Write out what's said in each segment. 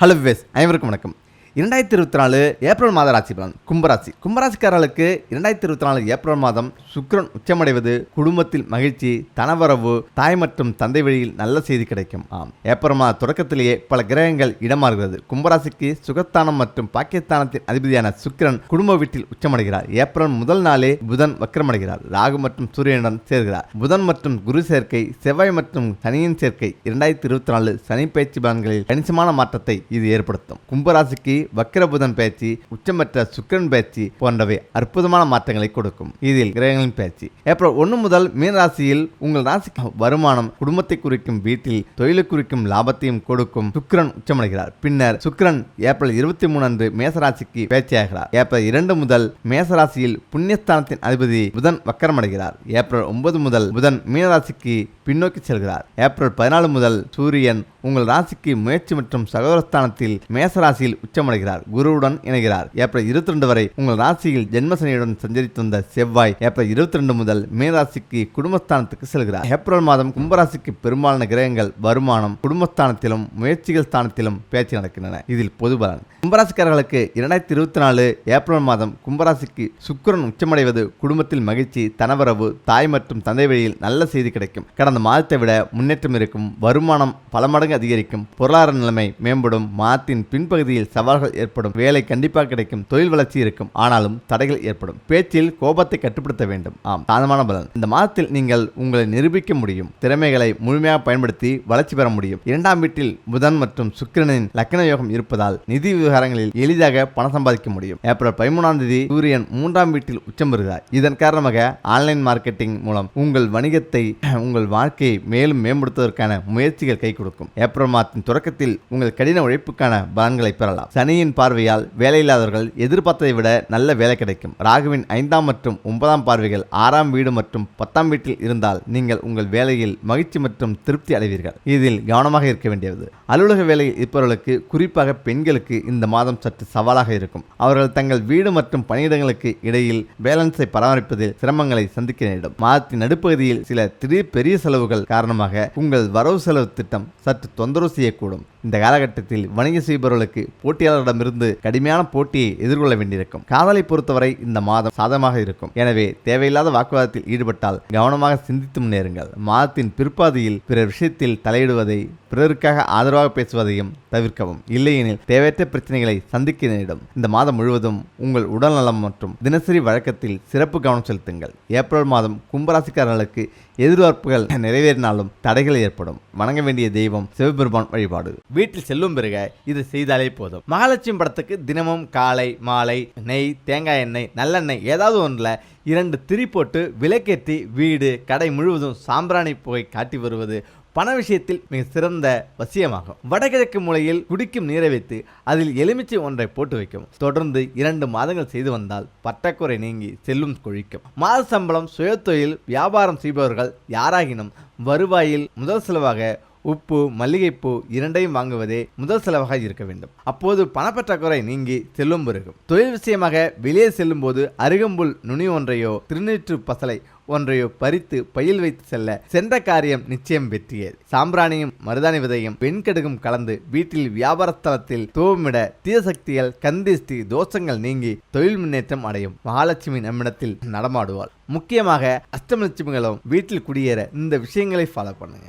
Hello wives அனைவருக்கும் வணக்கம். இரண்டாயிரத்தி இருபத்தி நாலு ஏப்ரல் மாத ராசி பலன் கும்பராசி. கும்பராசிக்காரர்களுக்கு இரண்டாயிரத்தி இருபத்தி நாலு ஏப்ரல் மாதம் சுக்கிரன் உச்சமடைவது குடும்பத்தில் மகிழ்ச்சி தனவரவு தாய் மற்றும் தந்தை வழியில் நல்ல செய்தி கிடைக்கும். ஆம். ஏப்ரல் மாத தொடக்கத்திலேயே பல கிரகங்கள் இடமாறுகிறது. கும்பராசிக்கு சுகஸ்தானம் மற்றும் பாகிஸ்தானத்தின் அதிபதியான சுக்கிரன் குடும்ப வீட்டில் உச்சமடைகிறார். ஏப்ரல் முதல் நாளே புதன் வக்கரமடைகிறார். ராகு மற்றும் சூரியனுடன் சேர்கிறார். புதன் மற்றும் குரு சேர்க்கை செவ்வாய் மற்றும் சனியின் சேர்க்கை இரண்டாயிரத்தி இருபத்தி நாலு சனி பயிற்சி பலன்களில் கணிசமான மாற்றத்தை இது ஏற்படுத்தும். கும்பராசிக்கு வக்கர புதன் பயிற்சி உச்சமற்ற சுக்கிரன் பயிற்சி போன்றவை அற்புதமான மாற்றங்களை கொடுக்கும். இதில் கிரகங்களின் பயிற்சி ஏப்ரல் ஒன்று முதல் மீன ராசியில் உங்கள் ராசிக்கு வருமானம் குடும்பத்தை குறிக்கும் வீட்டில் தொழிலை குறிக்கும் லாபத்தையும் கொடுக்கும் சுக்கிரன் உச்சமடைகிறார். பின்னர் சுக்கிரன் ஏப்ரல் இருபத்தி மூணு அன்று மேசராசிக்கு பேச்சியாகிறார். ஏப்ரல் இரண்டு முதல் மேசராசியில் புண்ணியஸ்தானத்தின் அதிபதி புதன் வக்கரமடைகிறார். ஏப்ரல் ஒன்பது முதல் புதன் மீனராசிக்கு பின்னோக்கி செல்கிறார். ஏப்ரல் பதினாலு முதல் சூரியன் உங்கள் ராசிக்கு முயற்சி மற்றும் சகோதரஸ்தானத்தில் மேசராசியில் உச்சமடைகிறார். குருவுடன் இணைகிறார். ஏப்ரல் இருபத்தி ரெண்டு வரை உங்கள் ராசியில் ஜென்மசனியுடன் சஞ்சரித்து வந்த செவ்வாய் ஏப்ரல் இருபத்தி ரெண்டு முதல் மீனராசிக்கு குடும்பஸ்தானத்துக்கு செல்கிறார். ஏப்ரல் மாதம் கும்பராசிக்கு பெரும்பாலான கிரகங்கள் வருமானம் குடும்பஸ்தானத்திலும் முயற்சிகள் ஸ்தானத்திலும் பேச்சு நடக்கின்றன. இதில் பொது பலன். கும்பராசிக்காரர்களுக்கு இரண்டாயிரத்தி இருபத்தி நாலு ஏப்ரல் மாதம் கும்பராசிக்கு சுக்கிரன் உச்சமடைவது குடும்பத்தில் மகிழ்ச்சி தனவரவு தாய் மற்றும் தந்தை வழியில் நல்ல செய்தி கிடைக்கும். கடந்த மாதத்தை விட முன்னேற்றம் இருக்கும். வருமானம் பல மடங்கு அதிகரிக்கும். பொருளாதார நிலைமை மேம்படும். மாதத்தின் பின்பகுதியில் சவால்கள் ஏற்படும். வேலை கண்டிப்பாக கிடைக்கும். தொழில் வளர்ச்சி இருக்கும். ஆனாலும் தடைகள் ஏற்படும். பேச்சில் கோபத்தை கட்டுப்படுத்த வேண்டும். ஆம் சாதமான பலன். இந்த மாதத்தில் நீங்கள் உங்களை நிரூபிக்க முடியும். திறமைகளை முழுமையாக பயன்படுத்தி வளர்ச்சி பெற முடியும். இரண்டாம் வீட்டில் புதன் மற்றும் சுக்கிரனின் லக்ன யோகம் இருப்பதால் நிதி விவகாரங்களில் எளிதாக பணம் சம்பாதிக்க முடியும். ஏப்ரல் பதிமூணாம் தேதி சூரியன் மூன்றாம் வீட்டில் உச்சம் பெறுகிறார். இதன் காரணமாக ஆன்லைன் மார்க்கெட்டிங் மூலம் உங்கள் வணிகத்தை உங்கள் வாழ்க்கையை மேலும் மேம்படுத்துவதற்கான முயற்சிகள் கை கொடுக்கும். ஏப்ரல் மாதத்தின் தொடக்கத்தில் உங்கள் கடின உழைப்புக்கான பலன்களை பெறலாம். சனியின் பார்வையால் வேலையில்லாதவர்கள் எதிர்பார்த்ததை விட நல்ல வேலை கிடைக்கும். ராகுவின் ஐந்தாம் மற்றும் ஒன்பதாம் பார்வைகள் ஆறாம் வீடு மற்றும் பத்தாம் வீட்டில் இருந்தால் நீங்கள் உங்கள் வேலையில் மகிழ்ச்சி மற்றும் திருப்தி அடைவீர்கள். இதில் கவனமாக இருக்க வேண்டியது. அலுவலக வேலையில் இருப்பவர்களுக்கு குறிப்பாக பெண்களுக்கு இந்த மாதம் சற்று சவாலாக இருக்கும். அவர்கள் தங்கள் வீடு மற்றும் பணியிடங்களுக்கு இடையில் பேலன்ஸை பராமரிப்பதில் சிரமங்களை சந்திக்க நேரிடும். மாதத்தின் நடுப்பகுதியில் சில திடீர் பெரிய செலவுகள் காரணமாக உங்கள் வரவு செலவு திட்டம் சற்று தொந்தரவு செய்யக்கூடும். இந்த காலகட்டத்தில் வணிக செய்பவர்களுக்கு போட்டியாளரிடமிருந்து கடுமையான போட்டியை எதிர்கொள்ள வேண்டியிருக்கும். காதலை பொறுத்தவரை இந்த மாதம் சாதகமாக இருக்கும். எனவே தேவையில்லாத வாக்குவாதத்தில் ஈடுபட்டால் கவனமாக சிந்தித்து முன்னேறுங்கள். மாதத்தின் பிற்பாதியில் பிறர் விஷயத்தில் தலையிடுவதை பிறருக்காக ஆதரவாக பேசுவதையும் தவிர்க்கவும். இல்லையெனில் தேவையற்ற பிரச்சனைகளை சந்திக்க நேரிடும். இந்த மாதம் முழுவதும் உங்கள் உடல் நலம் மற்றும் தினசரி வழக்கத்தில் சிறப்பு கவனம் செலுத்துங்கள். ஏப்ரல் மாதம் கும்பராசிக்காரர்களுக்கு எதிர்பார்ப்புகள் நிறைவேறினாலும் தடைகள் ஏற்படும். வணங்க வேண்டிய தெய்வம் சிவபெருமான் வழிபாடு. வீட்டில் செல்லும் பிறகு இது செய்தாலே போதும். மகாலட்சுமி படத்துக்கு தினமும் காலை மாலை நெய் தேங்காய் எண்ணெய் நல்லெண்ணெய் ஏதாவது ஒன்றில் இரண்டு திரி போட்டு விளக்கேற்றி வீடு கடை முழுவதும் சாம்பிராணி புகை காட்டி வருவது பண விஷயத்தில் மிக சிறந்த வசியமாகும். வடகிழக்கு மூலையில் குடிக்கும் நீரை வைத்து அதில் எலுமிச்சை ஒன்றை போட்டு வைக்கும். தொடர்ந்து இரண்டு மாதங்கள் செய்து வந்தால் பற்றாக்குறை நீங்கி செல்லும் கொழிக்கும். மாத சம்பளம் சுயத்தொழில் வியாபாரம் செய்பவர்கள் யாராகினும் வருவாயில் முதல் செலவாக உப்பு மல்லிகைப்பூ இரண்டையும் வாங்குவதே முதல் செலவாக இருக்க வேண்டும். அப்போது பணப்பற்றாக்குறை நீங்கி செல்லும் பெருகும் தொழில் விஷயமாக வெளியே செல்லும்போது அருகம்புல் நுனி ஒன்றையோ திருநீற்று பசலை ஒன்றையோ பறித்து பையில் வைத்து செல்ல சென்ற காரியம் நிச்சயம் வெற்றியே சாம்பிராணியும் மருதாணி விதையும் வெண்கடுகும் கலந்து வீட்டில் வியாபாரஸ்தலத்தில் தூவமிட தீயசக்திகள் கந்திஸ்தி தோஷங்கள் நீங்கி தொழில் முன்னேற்றம் அடையும் மகாலட்சுமி நம்மிடத்தில் நடமாடுவாள். முக்கியமாக அஷ்டமலட்சுமிகளும் வீட்டில் குடியேற இந்த விஷயங்களை ஃபாலோ பண்ணுங்க.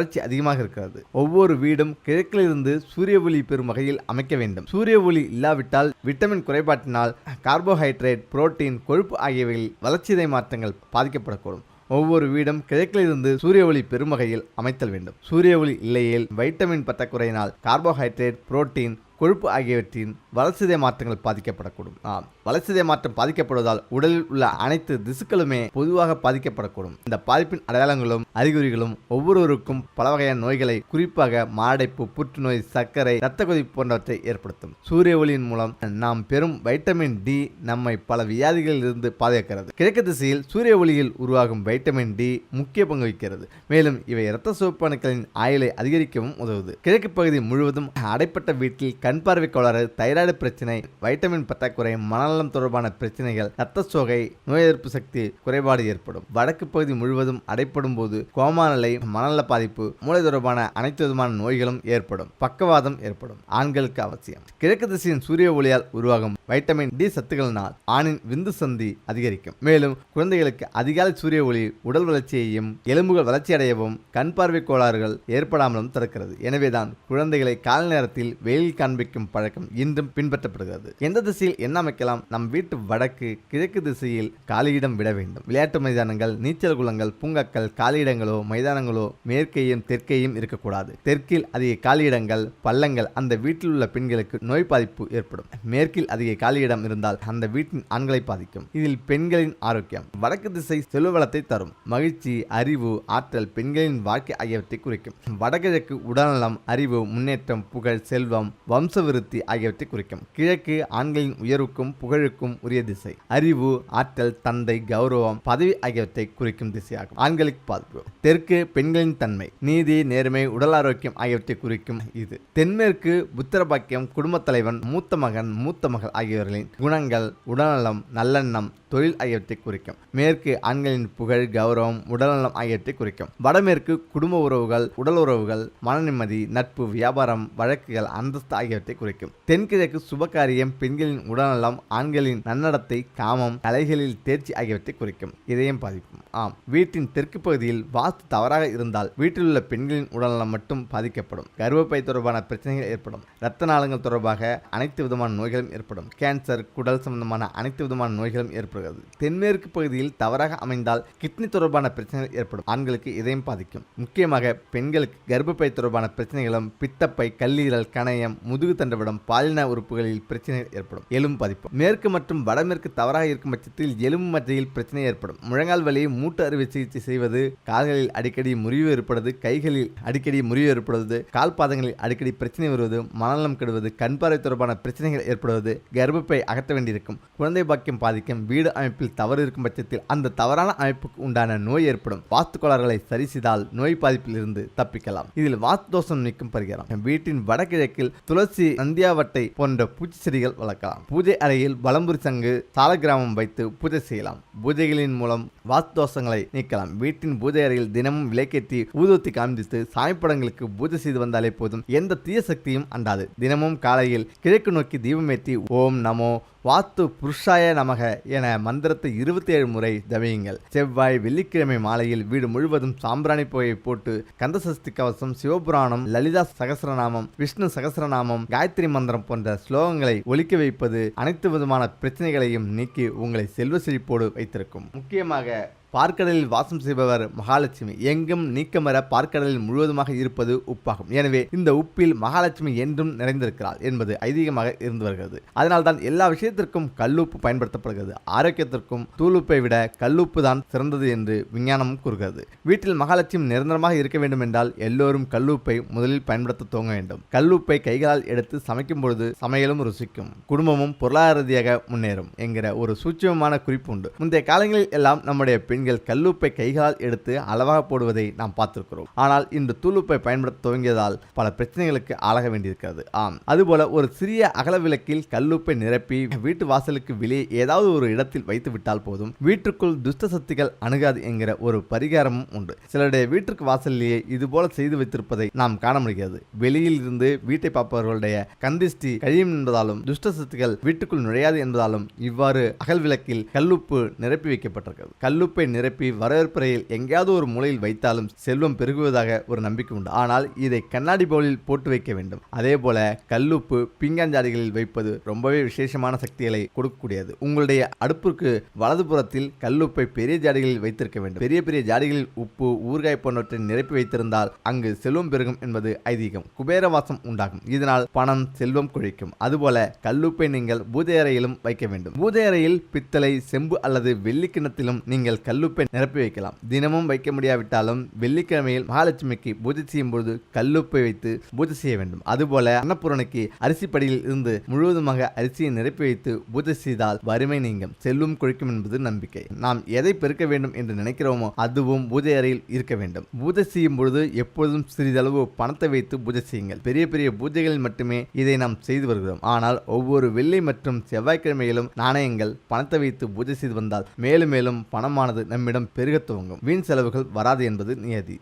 வறட்சி அதிகமாக இருக்கிறது ஒவ்வொரு வீடும் கிழக்கிலிருந்து சூரிய ஒளி பெறும் வகையில் அமைக்க வேண்டும். சூரிய ஒளி இல்லாவிட்டால் விட்டமின் குறைபாட்டினால் கார்போஹைட்ரேட் புரோட்டீன் கொழுப்பு ஆகியவைகளில் வளர்ச்சிதை மாற்றங்கள் பாதிக்கப்படக்கூடும். ஒவ்வொரு வீடும் கிழக்கிலிருந்து சூரிய ஒளி பெறும் வகையில் அமைத்தல் வேண்டும். சூரிய ஒளி இல்லையேல் வைட்டமின் பற்றாக்குறையினால் கார்போஹைட்ரேட் புரோட்டீன் கொழுப்பு ஆகியவற்றின் வளர்ச்சிதை மாற்றங்கள் பாதிக்கப்படக்கூடும். ஆம். வளர்சிதை மாற்றம் பாதிக்கப்படுவதால் உடலில் உள்ள அனைத்து திசுக்களுமே பொதுவாக பாதிக்கப்படக்கூடும். இந்த பாதிப்பின் அடையாளங்களும் அறிகுறிகளும் ஒவ்வொருவருக்கும் பல வகையான நோய்களை குறிப்பாக மாரடைப்பு புற்றுநோய் சர்க்கரை இரத்த கொதிப்பு போன்றவற்றை ஏற்படுத்தும். சூரிய ஒளியின் மூலம் நாம் பெறும் வைட்டமின் டி நம்மை பல வியாதிகளில் இருந்து பாதுகாக்கிறது. கிழக்கு திசையில் சூரிய ஒளியில் உருவாகும் வைட்டமின் டி முக்கிய பங்கு வகிக்கிறது. மேலும் இவை இரத்த சிவப்பணுக்களின் ஆயுளை அதிகரிக்கவும் உதவுது. கிழக்கு பகுதி முழுவதும் அடைப்பட்ட வீட்டில் கண் பார்வை கோளாறு தைராய்டு பிரச்சனை வைட்டமின் பற்றாக்குறை மனநலம் தொடர்பான பிரச்சனைகள் இரத்த சோகை நோய் எதிர்ப்பு சக்தி குறைபாடு ஏற்படும். வடக்கு பகுதி முழுவதும் அடைப்படும் போது கோமா நிலை மனநல பாதிப்பு மூளை தொடர்பான அனைத்து விதமான நோய்களும் ஏற்படும். பக்கவாதம் ஏற்படும். ஆண்களுக்கு அவசியம். கிழக்கு திசையின் சூரிய ஒளியால் உருவாகும் வைட்டமின் டி சத்துக்களினால் ஆணின் விந்து சந்தி அதிகரிக்கும். மேலும் குழந்தைகளுக்கு அதிகாலை சூரிய ஒளி உடல் வளர்ச்சியையும் எலும்புகள் வளர்ச்சியடையவும் கண் பார்வை கோளாறுகள் ஏற்படாமலும் தடுக்கிறது. எனவேதான் குழந்தைகளை கால நேரத்தில் வெயில் காண்பிக்கும் பழக்கம் இன்றும் பின்பற்றப்படுகிறது. எந்த திசையில் என்ன அமைக்கலாம்? நம் வீட்டு வடக்கு கிழக்கு திசையில் காலியிடம் விட வேண்டும். விளையாட்டு மைதானங்கள் நீச்சல் குளங்கள் பூங்காக்கள் காலியிடங்களோ மைதானங்களோ மேற்கையும் தெற்கையும் இருக்கக்கூடாது. தெற்கில் அதிக காலியிடங்கள் பள்ளங்கள் அந்த வீட்டில் உள்ள பெண்களுக்கு நோய் பாதிப்பு ஏற்படும். மேற்கில் அதிக காலியிடம் இருந்தால் அந்த வீட்டின் ஆண்களை பாதிக்கும். இதில் பெண்களின் ஆரோக்கியம். வடக்கு திசை செல்வ வளத்தை தரும். மகிழ்ச்சி அறிவு ஆற்றல் பெண்களின் வாழ்க்கை ஆகியவற்றை குறிக்கும். வடகிழக்கு உடல்நலம் அறிவு முன்னேற்றம் புகழ் செல்வம் வம்சவிருத்தி ஆகியவற்றை குறிக்கும். கிழக்கு ஆண்களின் உயர்வுக்கும் புகழுக்கும் உரிய திசை. அறிவு ஆற்றல் தந்தை கௌரவம் பதவி ஆகியவற்றை குறிக்கும் திசையாகும். ஆண்களுக்கு பாதிப்பு தெற்கு பெண்களின் தன்மை. நீதி நேர்மை உடல் ஆரோக்கியம் ஆகியவற்றை குறிக்கும் இது. தென்மேற்கு புத்திரபாக்கியம் குடும்பத் தலைவன் மூத்த மகன் மூத்த மகள் ஆகியோர்களின் குணங்கள் உடல்நலம் நல்லெண்ணம் தொழில் ஆகியவற்றை குறிக்கும். மேற்கு ஆண்களின் புகழ் கௌரவம் உடல்நலம் ஆகியவற்றை குறிக்கும். வடமேற்கு குடும்ப உறவுகள் உடல் உறவுகள் மன நிம்மதி நட்பு வியாபாரம் வழக்குகள் அந்தஸ்து ஆகியவற்றை குறிக்கும். தென்கிழக்கு சுபகாரியம் பெண்களின் உடல்நலம் ஆண்களின் நன்னடத்தை காமம் கலைகளில் தேர்ச்சி ஆகியவற்றை குறிக்கும் இதயம் பாதிக்கும். ஆம் வீட்டின் தெற்கு பகுதியில் வாஸ்து தவறாக இருந்தால் வீட்டில் உள்ள பெண்களின் உடல்நலம் மட்டும் பாதிக்கப்படும். கர்ப்பப்பை தொடர்பான பிரச்சனைகள் ஏற்படும். இரத்த நாளங்கள் தொடர்பாக அனைத்து விதமான நோய்களும் ஏற்படும். கேன்சர் குடல் சம்பந்தமான அனைத்து விதமான நோய்களும் ஏற்படுகிறது. தென்மேற்கு பகுதியில் தவறாக அமைந்தால் கிட்னி தொடர்பான பிரச்சனைகள் ஏற்படும். ஆண்களுக்கு இதயம் பாதிக்கும். முக்கியமாக பெண்களுக்கு கர்ப்பப்பை தொடர்பான பிரச்சனைகளும் பித்தப்பை கல்லீரல் கணையம் முதுகு தண்டவிடம் பாலின உறுப்புகளில் பிரச்சனைகள் ஏற்படும். எலும்பு பாதிப்பு. மேற்கு மற்றும் வடமேற்கு தவறாக இருக்கும் பட்சத்தில் எலும்பு மஜ்ஜையில் பிரச்சனை ஏற்படும். முழங்கால் வலியை மூட்டு அறுவை சிகிச்சை செய்வது கால்களில் அடிக்கடி முறிவு ஏற்படுவது கைகளில் அடிக்கடி முறிவு ஏற்படுவது கால் பாதங்களில் அடிக்கடி பிரச்சனை வருவது மனநலம் கெடுவது கண் பார்வை தொடர்பான பிரச்சனைகள் ஏற்படுவது கர்ப்பப்பை அகற்ற வேண்டியிருக்கும். குழந்தை பாக்கியம் பாதிக்கும் வீடு அமைப்பில் தவறு இருக்கும் பட்சத்தில் அந்த தவறான அமைப்புக்கு உண்டான நோய் ஏற்படும். வாஸ்து கோளாறுகளை சரி செய்தால் நோய் பாதிப்பில் இருந்து தப்பிக்கலாம். இதில் வாஸ்து தோஷம் நீக்கும் பரிகாரம். வீட்டின் வடகிழக்கில் துளசி நந்தியாவட்டை போன்ற பூச்சி செடிகள் வளர்க்கலாம். பூஜை அறையில் வலம்புரி சங்கு சாலக்கிராமம் வைத்து பூஜை செய்யலாம். பூஜைகளின் மூலம் வாஸ்து தோஷங்களை நீக்கலாம். வீட்டின் பூஜை அறையில் தினமும் விலைக்கேற்றி ஊதுவத்தி காண்பித்து சாமி படங்களுக்கு பூஜை செய்து வந்தாலே போதும். எந்த தீய சக்தியும் அண்டாது. தினமும் காலையில் கிழக்கு நோக்கி தீபமேற்றி ஓம் நமோ வாத்து புருஷாய நமக என மந்திரத்தை இருபத்தி ஏழு முறை தவியுங்கள். செவ்வாய் வெள்ளிக்கிழமை மாலையில் வீடு முழுவதும் சாம்பிராணி புகையை போட்டு கந்தசஷ்டி கவசம் சிவபுராணம் லலிதா சகசரநாமம் விஷ்ணு சகசரநாமம் காயத்ரி மந்திரம் போன்ற ஸ்லோகங்களை ஒலிக்க வைப்பது அனைத்து விதமான பிரச்சனைகளையும் நீக்கி உங்களை செல்வ செழிப்போடு வைத்திருக்கும். முக்கியமாக பார்க்கடலில் வாசம் செய்பவர் மகாலட்சுமி. எங்கும் நீக்கமர பார்க்கடலில் முழுவதுமாக இருப்பது உப்பாகும். எனவே இந்த உப்பில் மகாலட்சுமி என்றும் நிறைந்திருக்கிறாள் என்பது ஐதீகமாக இருந்து வருகிறது. அதனால் தான் எல்லா விஷயத்திற்கும் கல்லுப்பு பயன்படுத்தப்படுகிறது. ஆரோக்கியத்திற்கும் தூளுப்பை விட கல்லுப்பு தான் சிறந்தது என்று விஞ்ஞானம் கூறுகிறது. வீட்டில் மகாலட்சுமி நிரந்தரமாக இருக்க வேண்டும் என்றால் எல்லோரும் கல்லுப்பை முதலில் பயன்படுத்த துவங்க வேண்டும். கல்லுப்பை கைகளால் எடுத்து சமைக்கும் பொழுது சமையலும் ருசிக்கும். குடும்பமும் பொருளாதார ரீதியாக முன்னேறும் என்கிற ஒரு சூட்சமமான குறிப்பு உண்டு. முந்தைய காலங்களில் எல்லாம் நம்முடைய பெண் பெண்கள் கல்லுப்பை கைகளால் எடுத்து அளவாக போடுவதை நாம் பார்த்திருக்கிறோம். ஆனால் இன்று தூளுப்பை பயன்படுத்த துவங்கியதால் பல பிரச்சனைகளுக்கு ஆளாக வேண்டியிருக்கிறது. ஆம். அதுபோல ஒரு சிறிய அகல விளக்கில் கல்லுப்பை நிரப்பி வீட்டு வாசலுக்கு வெளியே ஏதாவது ஒரு இடத்தில் வைத்து விட்டால் போதும். வீட்டுக்குள் துஷ்ட சக்திகள் அணுகாது என்கிற ஒரு பரிகாரமும் உண்டு. சிலருடைய வீட்டிற்கு வாசலிலேயே இதுபோல செய்து வைத்திருப்பதை நாம் காண முடிகிறது. வெளியில் இருந்து வீட்டை பார்ப்பவர்களுடைய கந்திஷ்டி கழியும் என்பதாலும் துஷ்ட சக்திகள் வீட்டுக்குள் நுழையாது என்பதாலும் இவ்வாறு அகல் விளக்கில் கல்லுப்பு நிரப்பி வைக்கப்பட்டிருக்கிறது. கல்லுப்பை நிரப்பி வரவேற்பறையில் எங்கேயாவது ஒரு மூலையில் வைத்தாலும் செல்வம் பெருகுவதாக ஒரு நம்பிக்கை உண்டு. ஆனால் இதை கண்ணாடி பவுலில் போட்டு வைக்க வேண்டும். அதே போல கல்லுப்பு பீங்காஞ்சாடிகளில் வைப்பது ரொம்பவே விசேஷமான சக்திகளை கொடுக்கக்கூடியது. உங்களுடைய அடுப்பிற்கு வலதுபுறத்தில் கல்லுப்பை பெரிய ஜாடிகளில் வைத்திருக்க வேண்டும். பெரிய பெரிய ஜாடிகளில் உப்பு ஊறுகாய் போன்றவற்றை நிரப்பி வைத்திருந்தால் அங்கு செல்வம் பெருகும் என்பது ஐதீகம். குபேரவாசம் உண்டாகும். இதனால் பணம் செல்வம் குழிக்கும். அதுபோல கல்லுப்பை நீங்கள் பூஜை அறையிலும் வைக்க வேண்டும். பூஜை அறையில் பித்தளை செம்பு அல்லது வெள்ளி கிண்ணத்திலும் நீங்கள் கல்லுப்பை நிரப்பி வைக்கலாம். தினமும் வைக்க முடியாவிட்டாலும் வெள்ளிக்கிழமையில் மகாலட்சுமிக்கு பூஜை செய்யும் பொழுது கல்லுப்பை வைத்து பூஜை செய்ய வேண்டும். அதுபோல அன்னபூரனுக்கு அரிசி படியில் இருந்து முழுவதுமாக அரிசியை நிரப்பி வைத்து பூஜை செய்தால் வறுமை நீங்கும். செல்லும் கொழிக்கும் என்பது நம்பிக்கை. நாம் எதை பெருக்க வேண்டும் என்று நினைக்கிறோமோ அதுவும் பூஜை அறையில் இருக்க வேண்டும். பூஜை செய்யும் பொழுது எப்பொழுதும் சிறிதளவு பணத்தை வைத்து பூஜை செய்யுங்கள். பெரிய பெரிய பூஜைகளில் மட்டுமே இதை நாம் செய்து வருகிறோம். ஆனால் ஒவ்வொரு வெள்ளி மற்றும் செவ்வாய்க்கிழமையிலும் நாணயங்கள் பணத்தை வைத்து பூஜை செய்து வந்தால் மேலும் மேலும் பணமானது நம்மிடம் பெருகத் துவங்கும். வீண் செலவுகள் வராது என்பது நியதி.